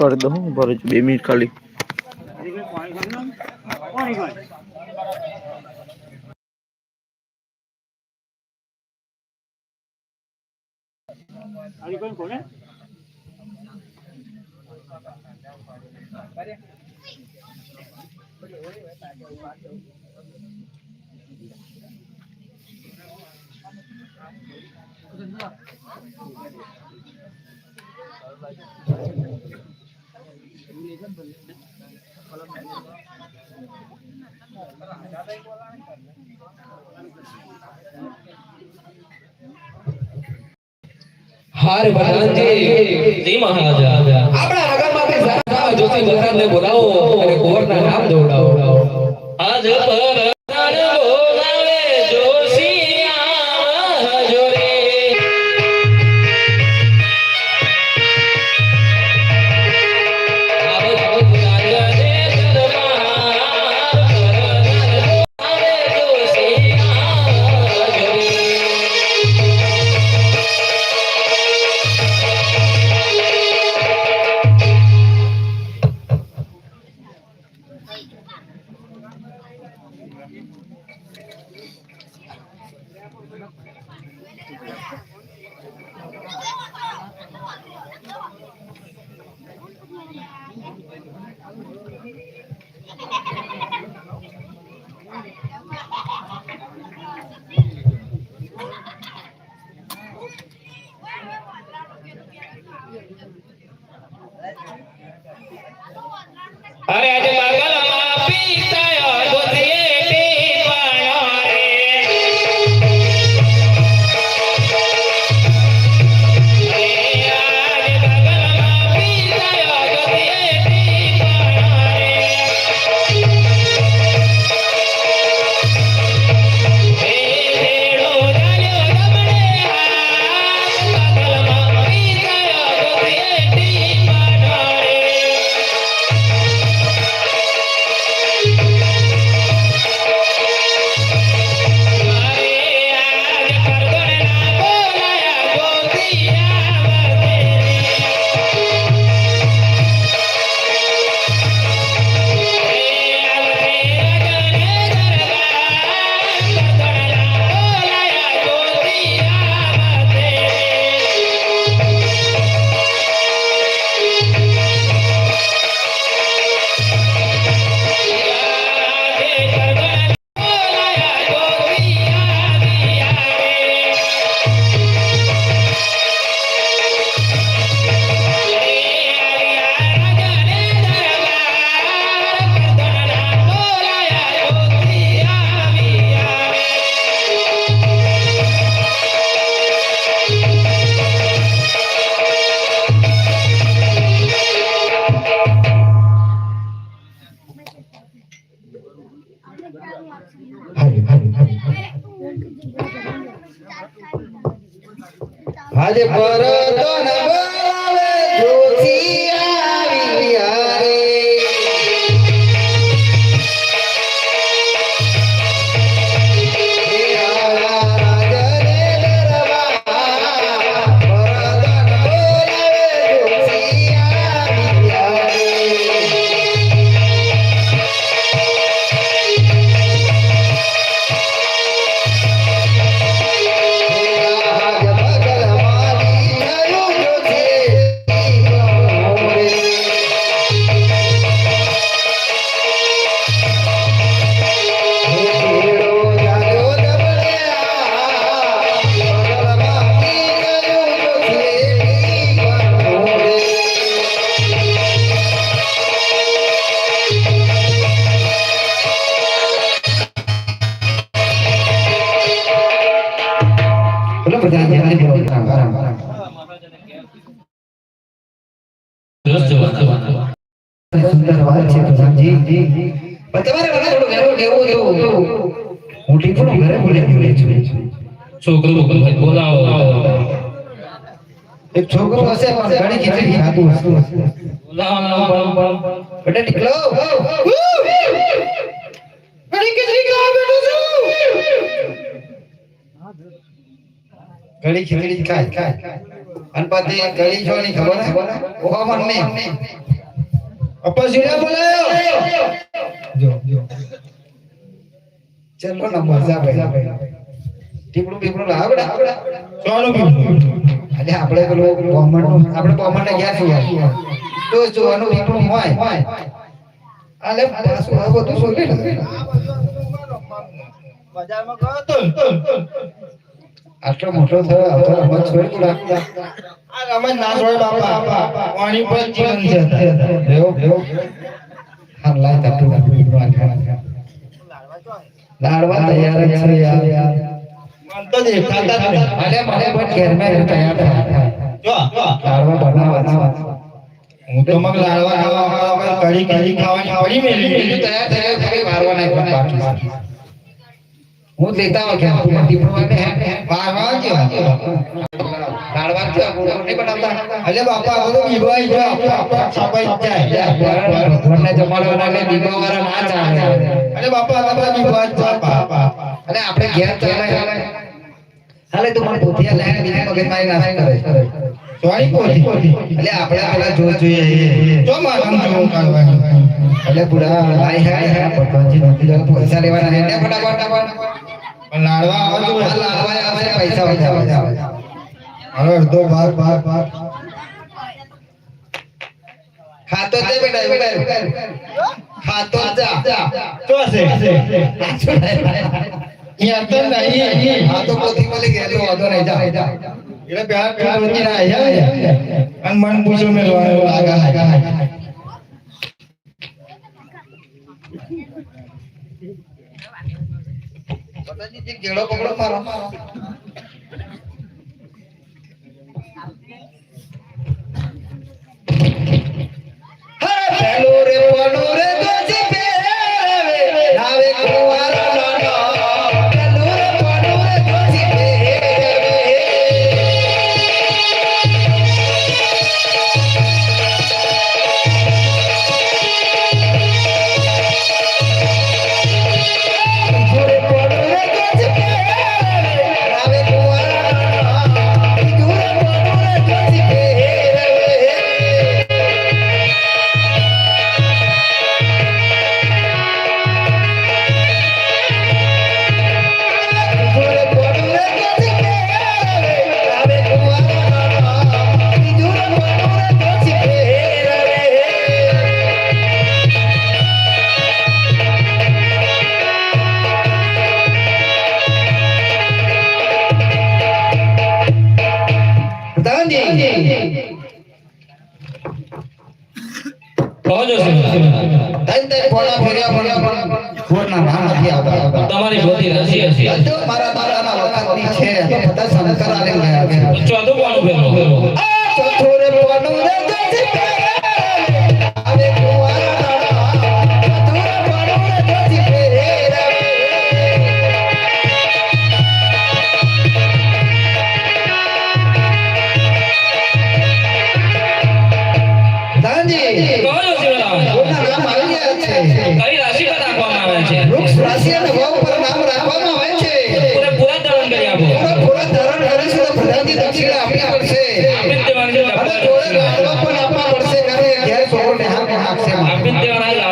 કરી દઉં ભરે બે મિનિટ ખાલી. હારે ભગવાનજી જી મહારાજ. આપણા આગળમાંથી સારા જોશી બલરામને બોલાવો અને કુંવરના નામ દોડાવો. આજ પર અરે આજે આજે પણ તમારે મને થોડું વહેલું કહેવું હતું હું ટીપુનું ઘરે બોલી બોલે છું. છોકરો બોલાવો. એક છોકરો હશે પણ ઘણી ખીચડી ખાતું હશે. બોલાવો બેટા નીકળો ઘણી ખીચડી ખાવા બેઠો છું. ઘણી ખીચડી ખાય. ખાય અને પછી ઘણી છો ખબર ઓહો મને. અપ્પા સીધા બોલાયો જો જો. ચલો ભાઈ ટીપડું બીપડું સોનું આપણે પેલું કોમન આપણે કોમન ને ગયા છીએ તો જોવાનું બીપડું હોય. આલે પાછું આ બધું કે બજારમાં ગયો તો. આટલો મોટો થયો આવતો રમત છોડી રમત ના છોડે બાપા. પાણી પર જીવન છે. રેવો રેવો. હા લાય તટુ લાડવા તૈયાર છે યાર. મન તો દેખાતા અરે મને પણ ઘેર મેં તૈયાર થાય. જો જો. લાડવા બનાવવા હું તો મગ લાડવા ખાવા ખાવા ખાવાની પડી મેલી. બીજું તૈયાર વારવા નાખ બાકી હું જ લેતા હોય ઘેર તું દીપડો વાગે વાહ. વાહ કે જ નહીં બનાવતા. અલે બાપા છપાઈ જાય. જમાડવાના વાળા ના ચાલે. અલે બાપા આ બધા બીવાઈ બાપા. અને આપણે ઘેર ચાલે હાલે તું મને પોતિયા લઈને બીજી મગજ મારી નાસ્તો કરે સોરી કોઠી એટલે આપણે પેલા જોઈએ. જો મારા એટલે બુડા હે હે નથી પૈસા લેવાના હે. ફટાફટ. લાડવા આવા લાડવા આવે છે, પૈસા વધારે. હવે અડધો ભાગ ભાગ ભાગ. ખાતો જ બેટા બેટા. ખાતો જા તો હશે અહીંયા તો નહીં. આ તો પોતી મળી ગયા? વાંધો નહીં જા. એટલે પેલા પેલા રોજી આયા અને મન પૂછો મેલવાનું આગા પતાજી જે ગેડો રે પનો રે દોજી પેરે નાવે કુવારો. પણ નામ નથી આવતા. તમારી બધી નથી હશે. મારા ને આપી દેવાના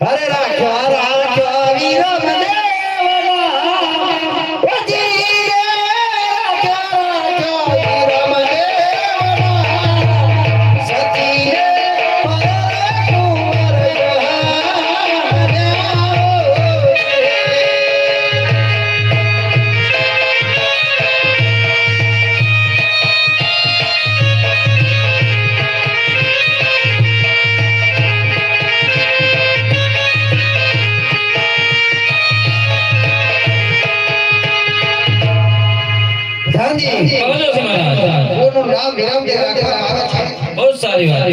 અરે રાખ્યા રાખ્યા દેવના ધનજી કહો છો શ્રીમાન. કોનું નામ વિરામ જે રાખવામાં આવે છે બહુ સારી વાત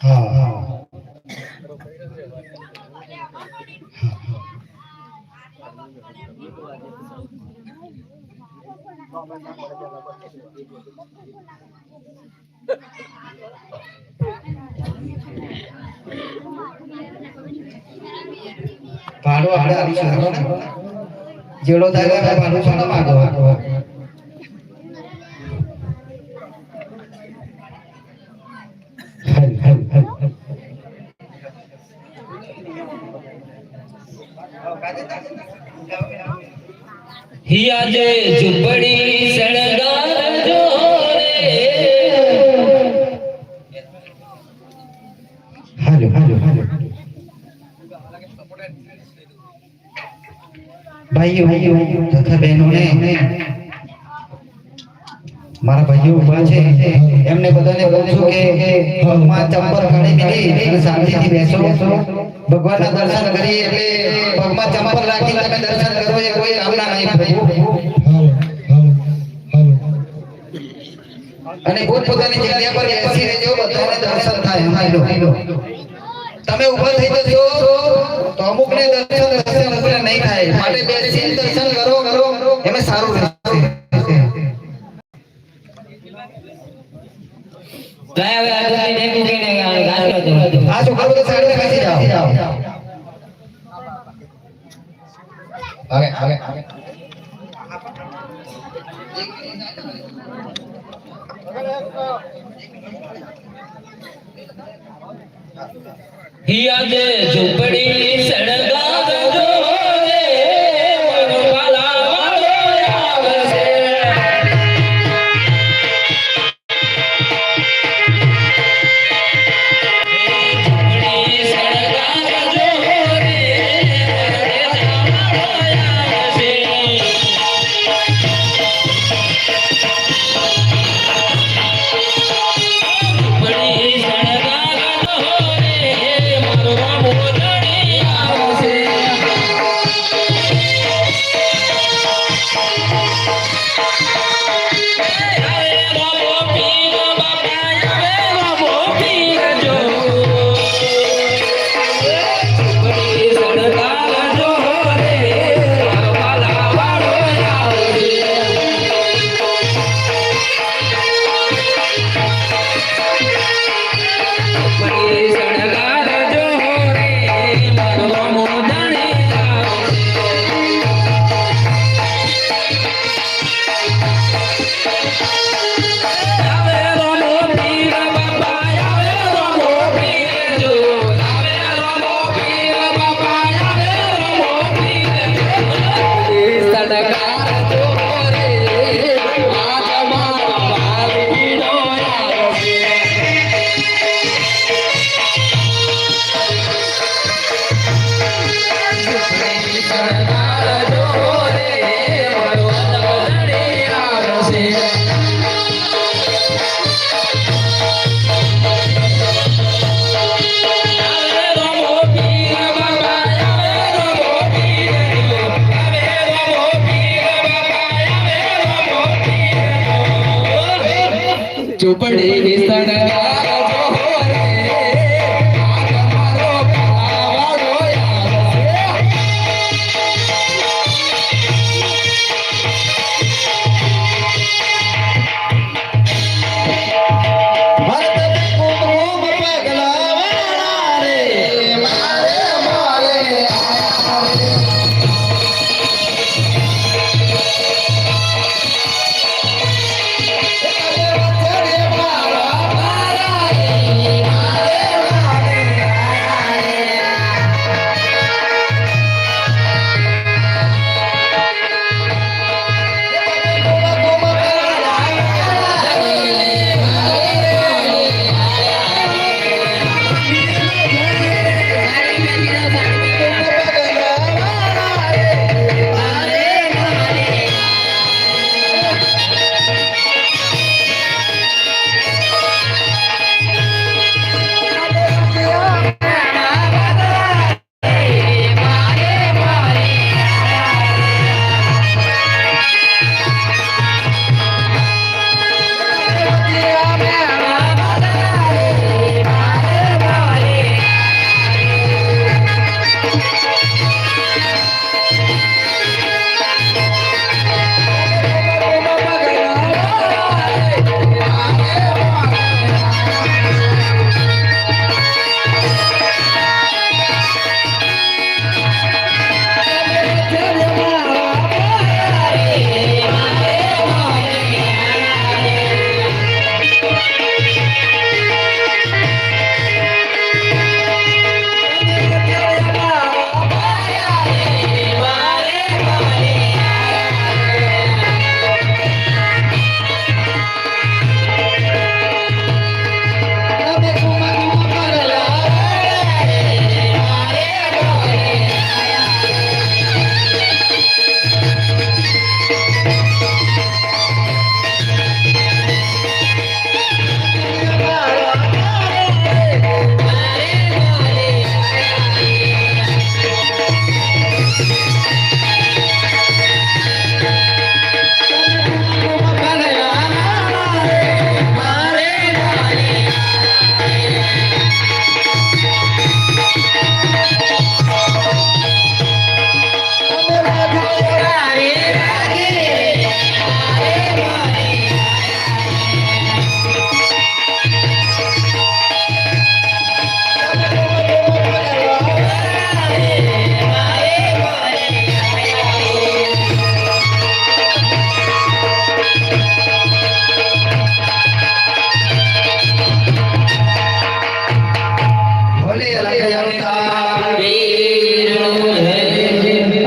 હા. ભાડું આપણે આપીશું હાલો ને. જેવડો થાય આપણે ભાડું શું કામ આગળ? ही आज झुंपड़ी ભાઈઓ, તથા બહેનોને. મારા ભાઈઓ ઊભા છે. એમને બધાને કહું છું કે પગમાં ચંપલ કાઢી દીધી અને શાંતિથી બેસો. ભગવાનના દર્શન કરી એટલે પગમાં ચંપલ રાખી તમે દર્શન કરો, એ કોઈ કામના નહીં અને પોતપોતાની જગ્યા પર બેસી રહેજો બધાને દર્શન થાય તમે ઊભા થઈ જશો. તો અમુકને દર્શન દર્શન અમુકને નહીં થાય. માટે બેસી દર્શન કરો કરો. એમાં સારું રહેશે. ગયા હવે આ દુકાને એક મૂકીને હતો. આ છોકરા બધા સાઈડમાં બેસી જાઓ. હવે Thank આગે યા જે ઝૂંપડી સડક પીર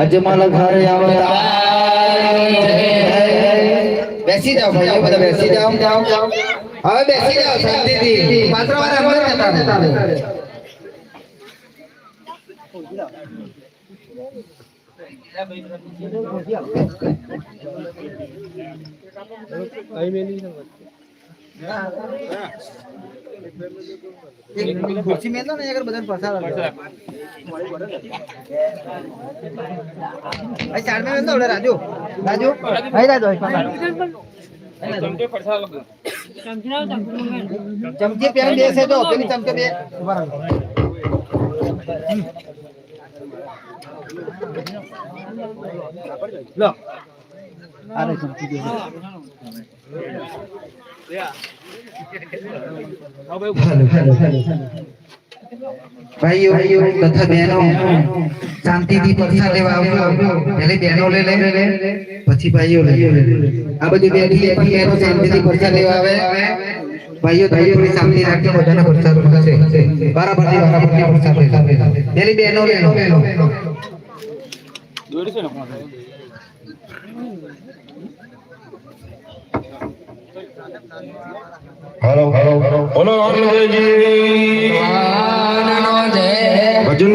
અજમલ ઘર અવતાર બેસી જાઓ ભાઈઓ બધા બેસી જાઓ જાઓ જાઓ હવે બેસી જાઓ શાંતિથી પાત્ર વાળા હમણાં જતા રહેતા. ખુરશી તો ને આગળ બધાને પસાર. ભાઈ સાડ મેં તો દો રાજુ? રાજુ, ભાઈ રાજુ ચમચી પેન બેસે તો, પેલી ચમચી બે. ઊભા રહો. લો. આને બે ભાઈઓ તથા બહેનો શાંતિથી પરીક્ષા લેવા આવજો. પહેલી બહેનો લે લે લે પછી ભાઈઓ લે. આ બધી બેઠી બેઠી બહેનો શાંતિથી પરીક્ષા લેવા આવે. ભાઈઓ ભાઈઓ શાંતિ રાખજો બધાને પરીક્ષા થશે બરાબર બરાબર પરીક્ષા થશે પહેલી બહેનો લે. લો હલો બોલો રામદેવજી ભજન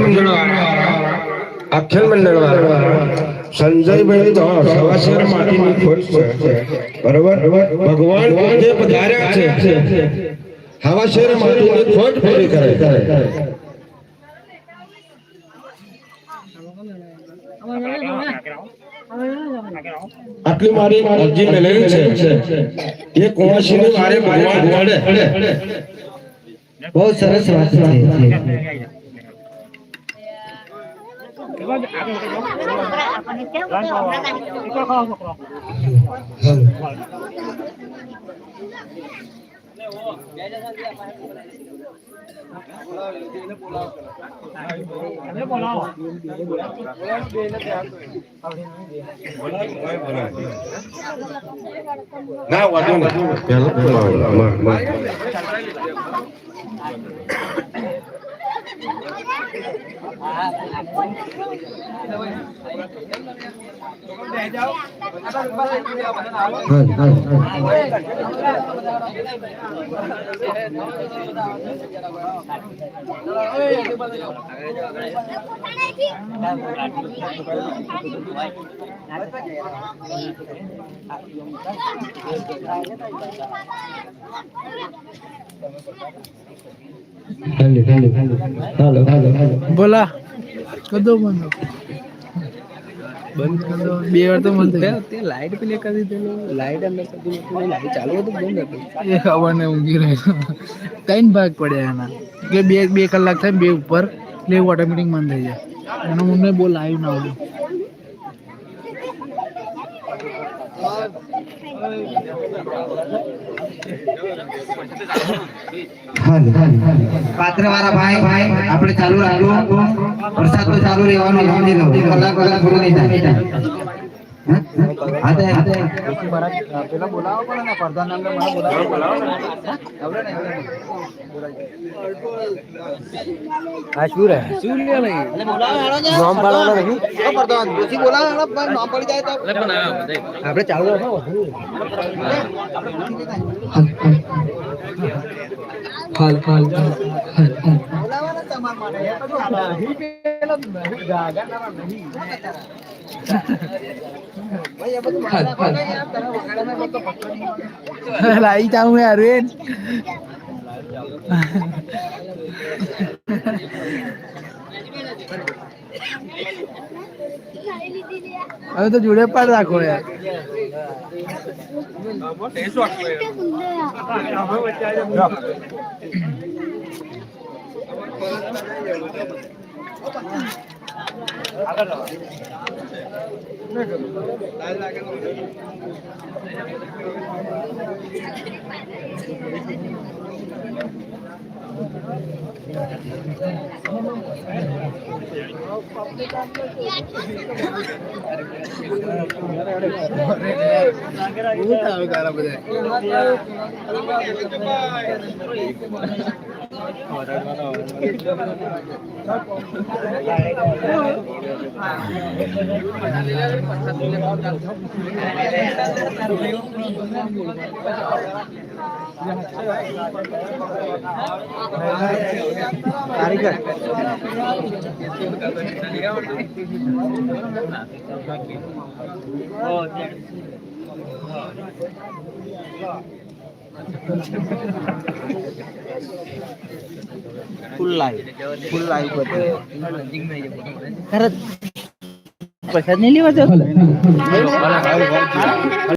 મંડળ વાળા. સંજયભાઈ તો સવાશેર માટીની ખોટ છે. બરોબર? ભગવાન પોતે પધાર્યા છે. હવાશેર માટીની ખોટ પૂરી કરે. આટલી મારી અરજી મેળવી છે એ કુંવાસીની મારે ભગવાન મળે બહુ સરસ વાત છે ના વાંધો નહીં પહેલા પહેલા માં માં બોલા કદો બંધ. બંધ કદો. બે વાર તો બંધ તે લાઈટ પેલે કરી દેલો લાઈટ અંદર કરી નથી લાઈટ ચાલુ હતું બંધ હતું? એ ખબર ને ઊંઘી રહ્યો ત્રણ ભાગ પડ્યા એના. કે બે બે કલાક થાય બે ઉપર. એટલે એવું ઓટોમેટિક બંધ થઈ જાય. એનો મને બહુ લાઈવ ના હોય. પાત્ર વાળા ભાઈ ભાઈ આપણે ચાલુ રાખો વરસાદ તો ચાલુ રહેવાનો સમજી લો કલાક વગર પૂરો નહીં થાય. હાથે પેલા બોલાવો પડે ને પ્રધાન અમને મને બોલાવો આવડે ને આ શું રે શું લે નહીં? નામ પાડવાનો નહીં? તો પ્રધાન પછી બોલાવો પણ નામ પડી જાય તો આપણે ચાલુ રાખો હાલ હાલ લાઈ જાઉં યાર રે. હવે તો જોડે પણ રાખો યાર 来来，给我。તાવ બધા ફૂલ લાઈવ ફૂલ લાઈવ ખરત પ્રસાદ નહીં લેવા